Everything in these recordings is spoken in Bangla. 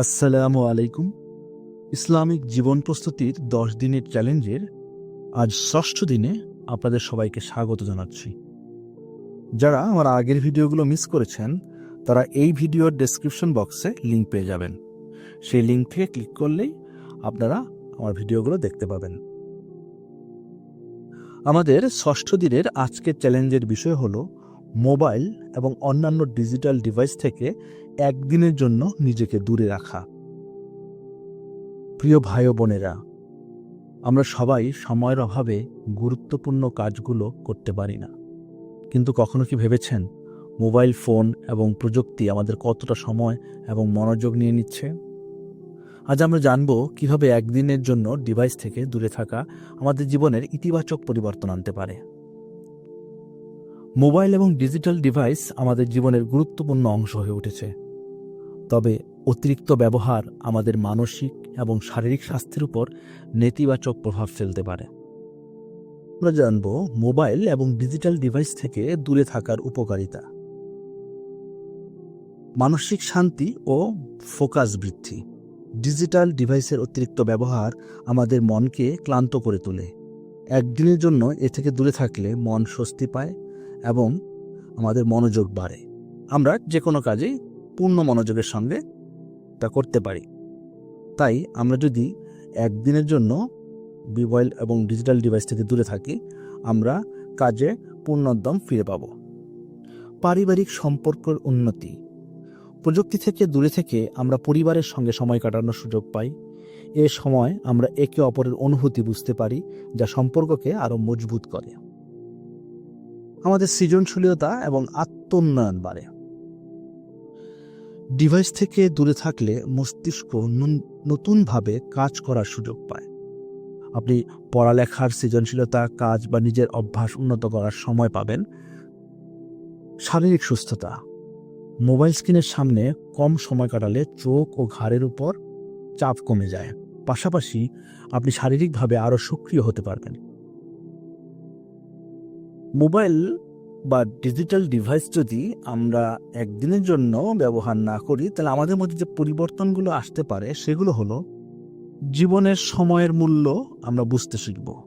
আসসালামু আলাইকুম। ইসলামিক জীবন প্রস্তুতির দশ দিনের চ্যালেঞ্জের আজ ষষ্ঠ দিনে আপনাদের সবাইকে স্বাগত জানাচ্ছি। যারা আমার আগের ভিডিওগুলো মিস করেছেন, তারা এই ভিডিওর ডেসক্রিপশন বক্সে লিঙ্ক পেয়ে যাবেন। সেই লিঙ্ক থেকে ক্লিক করলেই আপনারা আমার ভিডিওগুলো দেখতে পাবেন। আমাদের ষষ্ঠ দিনের আজকের চ্যালেঞ্জের বিষয় হলো মোবাইল এবং অন্যান্য ডিজিটাল ডিভাইস থেকে একদিনের জন্য নিজেকে দূরে রাখা। প্রিয় ভাই বোনেরা, আমরা সবাই সময়ের অভাবে গুরুত্বপূর্ণ কাজগুলো করতে পারি না। কিন্তু কখনো কি ভেবেছেন মোবাইল, ফোন এবং প্রযুক্তি আমাদের কতটা সময় এবং মনোযোগ নিয়ে নিচ্ছে? আজ আমরা জানব কীভাবে একদিনের জন্য ডিভাইস থেকে দূরে থাকা আমাদের জীবনের ইতিবাচক পরিবর্তন আনতে পারে। মোবাইল এবং ডিজিটাল ডিভাইস আমাদের জীবনের গুরুত্বপূর্ণ অংশ হয়ে উঠেছে। তবে অতিরিক্ত ব্যবহার আমাদের মানসিক এবং শারীরিক স্বাস্থ্যের উপর নেতিবাচক প্রভাব ফেলতে পারে। আমরা জানব মোবাইল এবং ডিজিটাল ডিভাইস থেকে দূরে থাকার উপকারিতা। মানসিক শান্তি ও ফোকাস বৃদ্ধি। ডিজিটাল ডিভাইসের অতিরিক্ত ব্যবহার আমাদের মনকে ক্লান্ত করে তোলে। একদিনের জন্য এ থেকে দূরে থাকলে মন স্বস্তি পায় এবং আমাদের মনোযোগ বাড়ে। আমরা যে কোনো কাজেই পূর্ণ মনোযোগের সঙ্গে তা করতে পারি। তাই আমরা যদি একদিনের জন্য মোবাইল এবং ডিজিটাল ডিভাইস থেকে দূরে থাকি, আমরা কাজে পূর্ণোদ্যম ফিরে পাব। পারিবারিক সম্পর্কের উন্নতি। প্রযুক্তি থেকে দূরে থেকে আমরা পরিবারের সঙ্গে সময় কাটানোর সুযোগ পাই। এ সময় আমরা একে অপরের অনুভূতি বুঝতে পারি, যা সম্পর্ককে আরও মজবুত করে। আমাদের সৃজনশীলতা এবং আত্মোন্নয়ন বাড়ে। ডিভাইস থেকে দূরে থাকলে মস্তিষ্ক নতুনভাবে কাজ করার সুযোগ পায়। আপনি পড়ালেখার সৃজনশীলতা, কাজ বা নিজের অভ্যাস উন্নত করার সময় পাবেন। শারীরিক সুস্থতা। মোবাইল স্ক্রিনের সামনে কম সময় কাটালে চোখ ও ঘাড়ের উপর চাপ কমে যায়। পাশাপাশি আপনি শারীরিকভাবে আরও সক্রিয় হতে পারবেন। মোবাইল বা ডিজিটাল ডিভাইস যদি আমরা একদিনের জন্য ব্যবহার না করি, তাহলে আমাদের মধ্যে যে পরিবর্তনগুলো আসতে পারে, সেগুলো হলো জীবনের সময়ের মূল্য আমরা বুঝতে শিখব।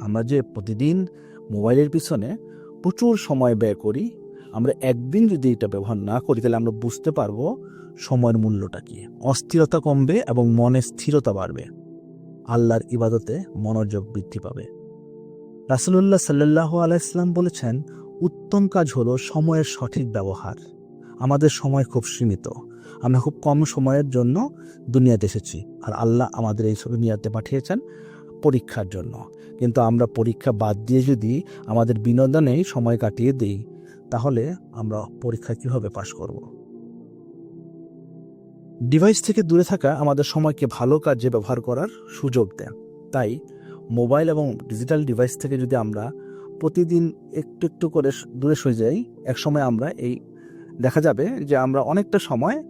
আমরা যে প্রতিদিন মোবাইলের পিছনে প্রচুর সময় ব্যয় করি, আমরা একদিন যদি এটা ব্যবহার না করি, তাহলে আমরা বুঝতে পারব সময়ের মূল্যটা কি। অস্থিরতা কমবে এবং মনে স্থিরতা বাড়বে। আল্লাহর ইবাদতে মনোযোগ বৃদ্ধি পাবে। রাসুলুল্লাহ সাল্লাহ আলাইসলাম বলেছেন, উত্তম কাজ হলো সময়ের সঠিক ব্যবহার। আমাদের সময় খুব সীমিত। আমরা খুব কম সময়ের জন্য দুনিয়াতে এসেছি। আর আল্লাহ আমাদের এই সব দুনিয়াতে পাঠিয়েছেন পরীক্ষার জন্য। কিন্তু আমরা পরীক্ষা বাদ দিয়ে যদি আমাদের বিনোদনেই সময় কাটিয়ে দিই, তাহলে আমরা পরীক্ষা কীভাবে পাশ করব? ডিভাইস থেকে দূরে থাকা আমাদের সময়কে ভালো কাজে ব্যবহার করার সুযোগ দেয় তাই মোবাইল এবং ডিজিটাল ডিভাইস থেকে যদি আমরা প্রতিদিন একটু একটু করে দূরে সরে যাই এক সময় আমরা এই, দেখা যাবে যে আমরা অনেকটা সময়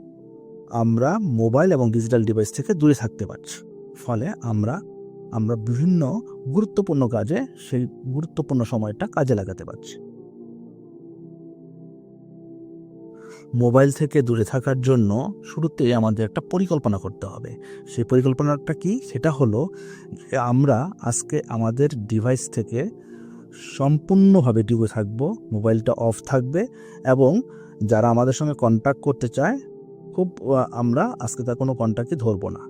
আমরা মোবাইল এবং ডিজিটাল ডিভাইস থেকে দূরে থাকতে পারছি। ফলে আমরা আমরা বিভিন্ন গুরুত্বপূর্ণ কাজে সেই গুরুত্বপূর্ণ সময়টা কাজে লাগাতে পারছি। মোবাইল থেকে দূরে থাকার জন্য শুরুতে আমাদের একটা পরিকল্পনা করতে হবে। সেই পরিকল্পনাটা কি? সেটা হলো আমরা আজকে আমাদের ডিভাইস থেকে সম্পূর্ণভাবে ডুবে থাকব, মোবাইলটা অফ থাকবে এবং যারা আমাদের সঙ্গে কন্ট্যাক্ট করতে চায়, খুব আমরা আজকে তার কোনো কন্ট্যাক্টই ধরবো না।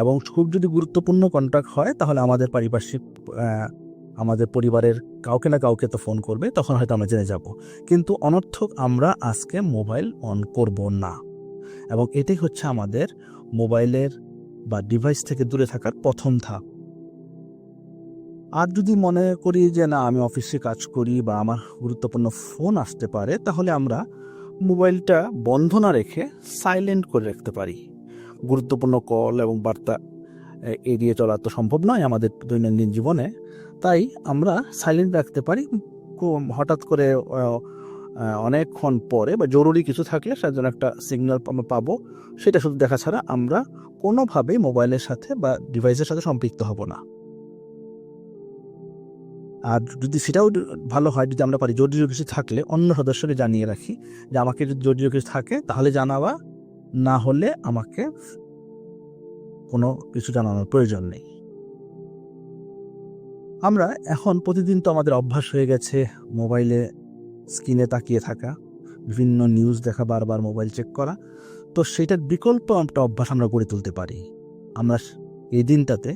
এবং খুব যদি গুরুত্বপূর্ণ কন্ট্যাক্ট হয়, তাহলে আমাদের পারিপার্শ্বিক আমাদের পরিবারের কাউকে না কাউকে তো ফোন করবে, তখন হয়তো আমরা জেনে যাব। কিন্তু অনর্থক আমরা আজকে মোবাইল অন করব না। এবং এটাই হচ্ছে আমাদের মোবাইলের বা ডিভাইস থেকে দূরে থাকার প্রথম ধাপ। আর যদি মনে করি যে না, আমি অফিসে কাজ করি বা আমার গুরুত্বপূর্ণ ফোন আসতে পারে, তাহলে আমরা মোবাইলটা বন্ধ না রেখে সাইলেন্ট করে রাখতে পারি। গুরুত্বপূর্ণ কল এবং বার্তা এড়িয়ে চলা তো সম্ভব নয় আমাদের দৈনন্দিন জীবনে। তাই আমরা সাইলেন্ট রাখতে পারি। হঠাৎ করে অনেকক্ষণ পরে বা জরুরি কিছু থাকলে সেটার জন্য একটা সিগন্যাল আমরা পাবো, সেটা শুধু দেখা ছাড়া আমরা কোনোভাবেই মোবাইলের সাথে বা ডিভাইসের সাথে সম্পৃক্ত হব না। আর যদি সেটাও ভালো হয়, যদি আমরা পারি, জরুরি কিছু থাকলে অন্য সদস্যকে জানিয়ে রাখি যে আমাকে যদি জরুরি কিছু থাকে, তাহলে জানাবা না হলে আমাকে কোনো কিছু জানানোর প্রয়োজন নেই। আমরা এখন প্রতিদিন তো আমাদের অভ্যাস হয়ে গেছে মোবাইলে স্ক্রিনে তাকিয়ে থাকা, বিভিন্ন নিউজ দেখা, বারবার মোবাইল চেক করা। তো সেটার বিকল্প একটা অভ্যাস আমরা গড়ে তুলতে পারি। আমরা এই দিনটাতে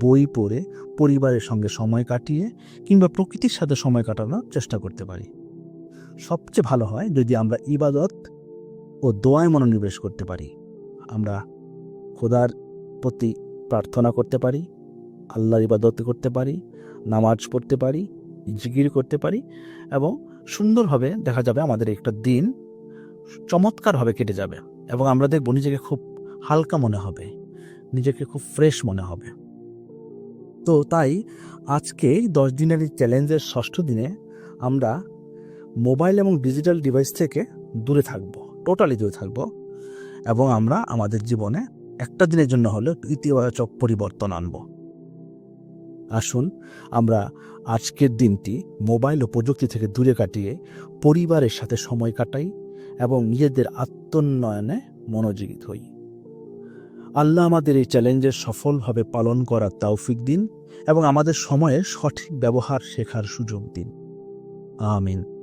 বই পড়ে পরিবারের সঙ্গে সময় কাটিয়ে কিংবা প্রকৃতির সাথে সময় কাটানোর চেষ্টা করতে পারি। সবচেয়ে ভালো হয় যদি আমরা ইবাদত ও দোয়ায় মনোনিবেশ করতে পারি। আমরা খোদার প্রতি প্রার্থনা করতে পারি, আল্লাহর ইবাদত করতে পারি নামাজ পড়তে পারি জিগির করতে পারি এবং সুন্দরভাবে দেখা যাবে আমাদের একটা দিন চমৎকারভাবে কেটে যাবে এবং আমরা দেখব নিজেকে খুব হালকা মনে হবে, নিজেকে খুব ফ্রেশ মনে হবে। তো তাই আজকে দশ দিনের এই চ্যালেঞ্জের ষষ্ঠ দিনে আমরা মোবাইল এবং ডিজিটাল ডিভাইস থেকে দূরে থাকব টোটালি দূরে থাকব এবং আমরা আমাদের জীবনে একটা দিনের জন্য হলেও ইতিবাচক পরিবর্তন আনব। আসুন, আমরা আজকের দিনটি মোবাইল ও প্রযুক্তি থেকে দূরে কাটিয়ে পরিবারের সাথে সময় কাটাই এবং নিজেদের আত্মোন্নয়নে মনোযোগী হই। আল্লাহ আমাদের এই চ্যালেঞ্জের সফলভাবে পালন করার তৌফিক দিন এবং আমাদের সময়ে সঠিক ব্যবহার শেখার সুযোগ দিন। আমিন।